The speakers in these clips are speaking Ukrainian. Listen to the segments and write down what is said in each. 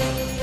Bye.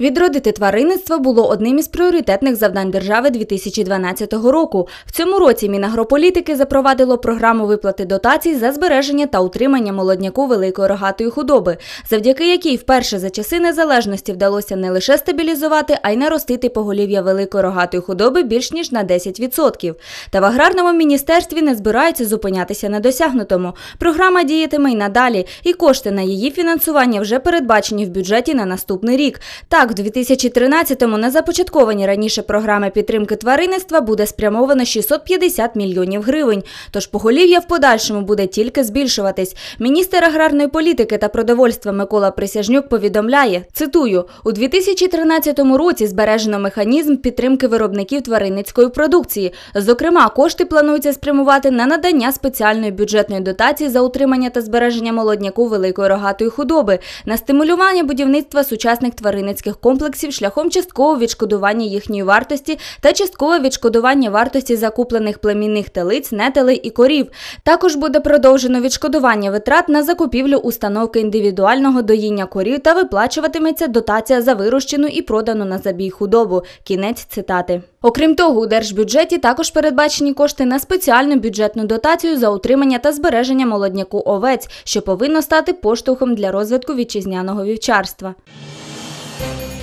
Відродити тваринництво було одним із пріоритетних завдань держави 2012 року. В цьому році Мінагрополітики запровадило програму виплати дотацій за збереження та утримання молодняку великої рогатої худоби, завдяки якій вперше за часи незалежності вдалося не лише стабілізувати, а й наростити поголів'я великої рогатої худоби більш ніж на 10%. Та в аграрному міністерстві не збираються зупинятися на досягнутому. Програма діятиме й надалі, і кошти на її фінансування вже передбачені в бюджеті на наступний рік. Так, в 2013-му на започатковані раніше програми підтримки тваринництва буде спрямовано 650 мільйонів гривень. Тож поголів'я в подальшому буде тільки збільшуватись. Міністр аграрної політики та продовольства Микола Присяжнюк повідомляє, цитую, у 2013 році збережено механізм підтримки виробників тваринницької продукції. Зокрема, кошти планується спрямувати на надання спеціальної бюджетної дотації за утримання та збереження молодняку великої рогатої худоби, на стимулювання будівництва сучасних тваринницьких комплексів шляхом часткового відшкодування їхньої вартості та часткове відшкодування вартості закуплених племінних телиць, нетелей і корів. Також буде продовжено відшкодування витрат на закупівлю установки індивідуального доїння корів та виплачуватиметься дотація за вирощену і продану на забій худобу. Кінець цитати. Окрім того, у держбюджеті також передбачені кошти на спеціальну бюджетну дотацію за утримання та збереження молодняку овець, що повинно стати поштовхом для розвитку вітчизняного вівчарства. Музика